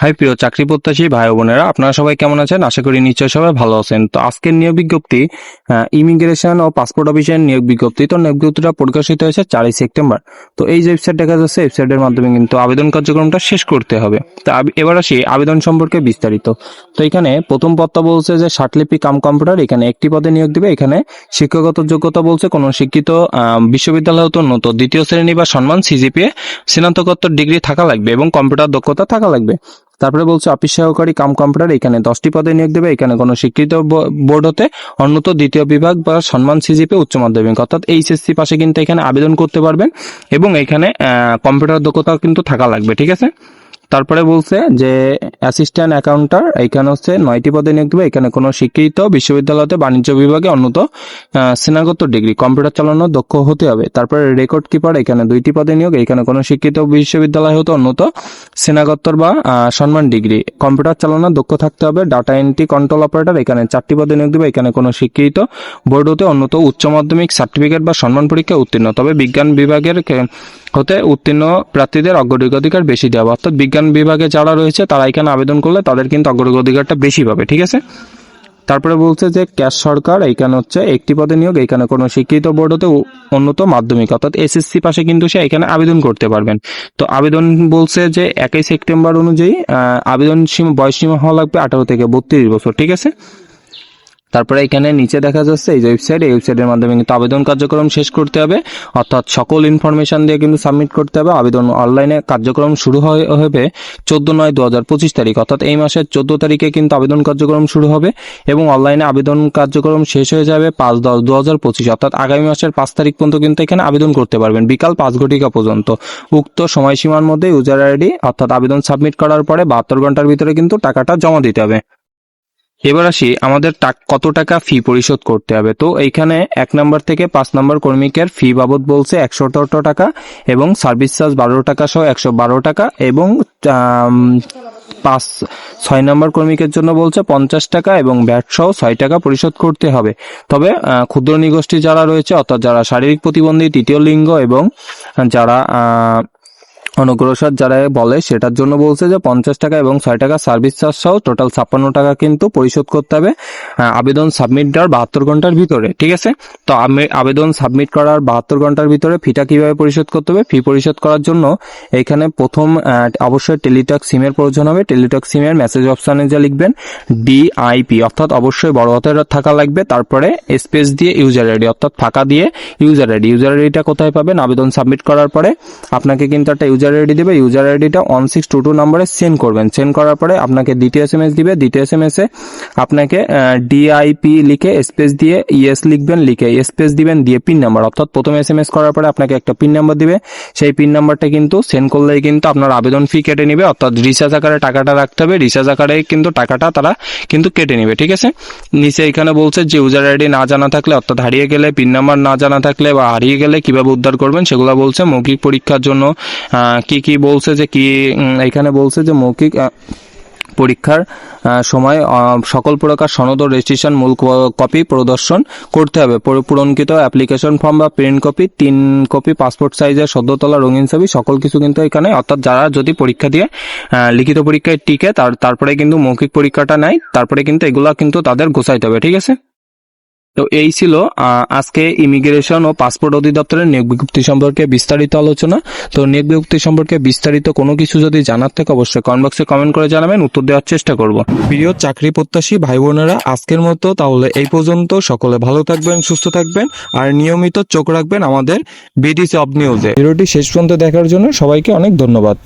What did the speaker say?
High, প্রিয় চাকরি প্রত্যাশী ভাই বোনেরা, আপনারা সবাই কেমন আছেন? আশা করি নিশ্চয় সবাই ভালো আছেন। তো আজকের নিয়োগ বিজ্ঞপ্তি ইমিগ্রেশন ও পাসপোর্ট অফিসের নিয়োগ বিজ্ঞপ্তি। তো নিয়োগ বিজ্ঞপ্তিটা প্রকাশিত হয়েছে চারই সেপ্টেম্বর। তো এই যে ওয়েবসাইট দেখা যাচ্ছে ওয়েবসাইটের মাধ্যমে কিন্তু আবেদন কার্যক্রমটা শেষ করতে হবে। তো এবার আসি আবেদন সম্পর্কে বিস্তারিত। তো এখানে প্রথম পদটা বলছে যে ষাটলিপি কাম কম্পিউটার, এখানে একটি পদে নিয়োগ দিবে। এখানে শিক্ষাগত যোগ্যতা বলছে কোনো শিক্ষিত বিশ্ববিদ্যালয় হতে উন্নত দ্বিতীয় শ্রেণি বা সম্মান সিজিপিএ স্নাতকোত্তর ডিগ্রি থাকা লাগবে এবং কম্পিউটার দক্ষতা থাকা লাগবে। তারপরে বলছে, অফিস সহকারী কাম কম্পিউটার, এখানে দশটি পদে নিয়োগ দেবে, এখানে কোনো স্বীকৃত বোর্ড হতে অন্যত দ্বিতীয় বিভাগ বা সম্মান সিজিপে উচ্চ মাধ্যমিক। অর্থাৎ এইচএসসি পাশে কিন্তু এখানে আবেদন করতে পারবেন এবং এখানে কম্পিউটার দক্ষতা কিন্তু থাকা লাগবে, ঠিক আছে? তারপরে বলছে যে অ্যাসিস্ট্যান্ট অ্যাকাউন্টার এখানে হচ্ছে নয়টি পদে নিয়োগ দেবে। এখানে কোনো শিক্ষিত বিশ্ববিদ্যালয়তে বাণিজ্য বিভাগে অন্যত স্নাতকোত্তর ডিগ্রি, কম্পিউটার চালানোর দক্ষ হতে হবে। তারপরে রেকর্ড কিপার এখানে দুইটি পদে নিয়োগ। এখানে কোনো শিক্ষিত বিশ্ববিদ্যালয় হতে অন্যত, স্নাতকোত্তর বা সম্মান ডিগ্রি। কম্পিউটার চালানোর দক্ষ থাকতে হবে। ডাটা এন্ট্রি কন্ট্রোল অপারেটর এখানে চারটি পদে নিয়োগ দেবে। এখানে কোনো শিক্ষিত বোর্ড হতে অন্যত উচ্চ মাধ্যমিক সার্টিফিকেট বা সম্মান পরীক্ষায় উত্তীর্ণ। তবে বিজ্ঞান বিভাগের হতে উত্তীর্ণ প্রার্থীদের অগ্রাধিকার বেশি দেওয়া। অর্থাৎ বিজ্ঞান বিভাগে যারা রয়েছে তারা এখানে আবেদন করলে? তাদের কিন্তু অগ্রাধিকারটা বেশি পাবে, ঠিক আছে? তারপরে বলছে যে, ক্যাশ সরকার, এইখানে হচ্ছে একটি পদে নিয়োগ এখানে কোনো শিক্ষিত বোর্ড হতে উন্নত মাধ্যমিক। অর্থাৎ এসএসসি পাশে কিন্তু সে এখানে আবেদন করতে পারবেন। তো আবেদন বলছে যে, একই সেপ্টেম্বর অনুযায়ী আবেদন সীমা বয়স সীমা হওয়া লাগবে আঠারো থেকে বত্রিশ বছর, ঠিক আছে? তারপরে এখানে নিচে দেখা যাচ্ছে, এই যে ওয়েবসাইট এই ওয়েবসাইটের মাধ্যমে কিন্তু আবেদন কার্যক্রম শেষ করতে হবে। অর্থাৎ সকল ইনফরমেশন দিয়ে কিন্তু সাবমিট করতে হবে। আবেদন অনলাইনে কার্যক্রম শুরু হবে চোদ্দ নয় দু হাজার পঁচিশ তারিখ। অর্থাৎ এই মাসের চোদ্দ তারিখে কিন্তু আবেদন কার্যক্রম শুরু হবে এবং অনলাইনে আবেদন কার্যক্রম শেষ হয়ে যাবে পাঁচ দশ দু হাজার পঁচিশ। অর্থাৎ আগামী মাসের পাঁচ তারিখ পর্যন্ত কিন্তু এখানে আবেদন করতে পারবেন, বিকাল পাঁচ ঘটিকা পর্যন্ত। উক্ত সময়সীমার মধ্যে ইউজার আইডি অর্থাৎ আবেদন সাবমিট করার পরে বাহাত্তর ঘণ্টার ভিতরে কিন্তু টাকাটা জমা দিতে হবে। এবার আসি, আমাদের কত টাকা ফি পরিশোধ করতে হবে? তো এইখানে এক নাম্বার থেকে পাঁচ নাম্বার কর্মীকের ফি বাবদ বলছে একশো টাকা এবং সার্ভিস চার্জ বারো টাকা সহ একশো বারো টাকা এবং পাঁচ, ছয় নাম্বার কর্মীকের জন্য বলছে পঞ্চাশ টাকা এবং ব্যাট সহ ছয় টাকা পরিশোধ করতে হবে। তবে ক্ষুদ্র নিগোষ্ঠী যারা রয়েছে, অর্থাৎ যারা শারীরিক প্রতিবন্ধী, তৃতীয় লিঙ্গ এবং যারা অনগ্রসর যারা বলে সেটার জন্য বলছে যে পঞ্চাশ টাকা এবং ছয় টাকা সার্ভিস চার্জ সহ টোটাল ছাপ্পান্ন টাকা কিন্তু পরিশোধ করতে হবে। আবেদন সাবমিট দেওয়ার বাহাত্তর ঘণ্টার ভিতরে, ঠিক আছে? তো আমি- আবেদন সাবমিট করার বাহাত্তর ঘণ্টার ভিতরে ফিটা কীভাবে পরিশোধ করতে হবে? ফি পরিশোধ করার জন্য এখানে প্রথম অবশ্যই টেলিটক সিমের প্রয়োজন হবে। টেলিটক সিমের মেসেজ অপশানে যা লিখবেন ডিআইপি অর্থাৎ অবশ্যই বড় হাতের থাকা লাগবে। তারপরে স্পেস দিয়ে ইউজার আইডি অর্থাৎ ফাঁকা দিয়ে ইউজার আইডি ইউজার আইডিটা কোথায় পাবেন? আবেদন সাবমিট করার পরে। আপনাকে কিন্তু একটা ইউজার আইডি দেবে ইউজার আইডিটা ওয়ান সিক্স টু টু নম্বরে সেন্ড করবেন। সেন্ড করার পরে আপনাকে দ্বিতীয় এস এম এস দিবে। দ্বিতীয় এস এম এস এ আপনাকে ডিআইপি লিখে স্পেস দিয়ে ইএস লিখবেন, লিখে স্পেস দিবেন, দিয়ে পিন নাম্বার অর্থাৎ প্রথম এস এম এস করার পরে আপনাকে একটা পিন নাম্বার দিবে। সেই পিন নাম্বারটা কিন্তু সেন্ড করলেই কিন্তু আপনার আবেদন ফি কেটে নেবে। অর্থাৎ রিচার্জ আকারে টাকাটা রাখতে হবে। রিচার্জ আকারে কিন্তু টাকাটা তারা কিন্তু কেটে নেবে, ঠিক আছে? নিচে এখানে বলছে যে ইউজার আইডি না জানা থাকলে, অর্থাৎ হারিয়ে গেলে পিন নাম্বার না জানা থাকলে বা হারিয়ে গেলে কীভাবে উদ্ধার করবেন, সেগুলো বলছে মৌখিক পরীক্ষার জন্য কি কি বলছে যে কি এখানে বলছে যে মৌখিক পরীক্ষার সময় সকল প্রকার সনদ ও রেজিস্ট্রেশন মূল কপি প্রদর্শন করতে হবে। পূর- পূরণকৃত অ্যাপ্লিকেশন ফর্ম বা প্রিন্ট কপি তিন কপি পাসপোর্ট সাইজের সদ্যতলা রঙিন ছবি, সকল কিছু কিন্তু এখানে, অর্থাৎ যারা যদি পরীক্ষা দিয়ে লিখিত পরীক্ষায় টিকে, তার, তারপরে কিন্তু মৌখিক পরীক্ষাটা নেয়, তারপরে কিন্তু এগুলা কিন্তু তাদের গোছাইতে হবে, ঠিক আছে? তো এই ছিল আজকে ইমিগ্রেশন ও পাসপোর্ট অধিদপ্তরের নিয়োগ বিজ্ঞপ্তি সম্পর্কে বিস্তারিত আলোচনা। তো নিয়োগ বিজ্ঞপ্তি সম্পর্কে বিস্তারিত কোনো কিছু যদি জানার থেকে, অবশ্যই কমেন্ট বক্সে কমেন্ট করে জানাবেন, উত্তর দেওয়ার চেষ্টা করব। প্রিয় চাকরি প্রত্যাশী ভাই বোনেরা আজকের মতো তাহলে এই পর্যন্ত। সকলে ভালো থাকবেন, সুস্থ থাকবেন, আর নিয়মিত চোখ রাখবেন আমাদের বিডিসি অব নিউজে ভিডিওটি শেষ পর্যন্ত দেখার জন্য সবাইকে অনেক ধন্যবাদ।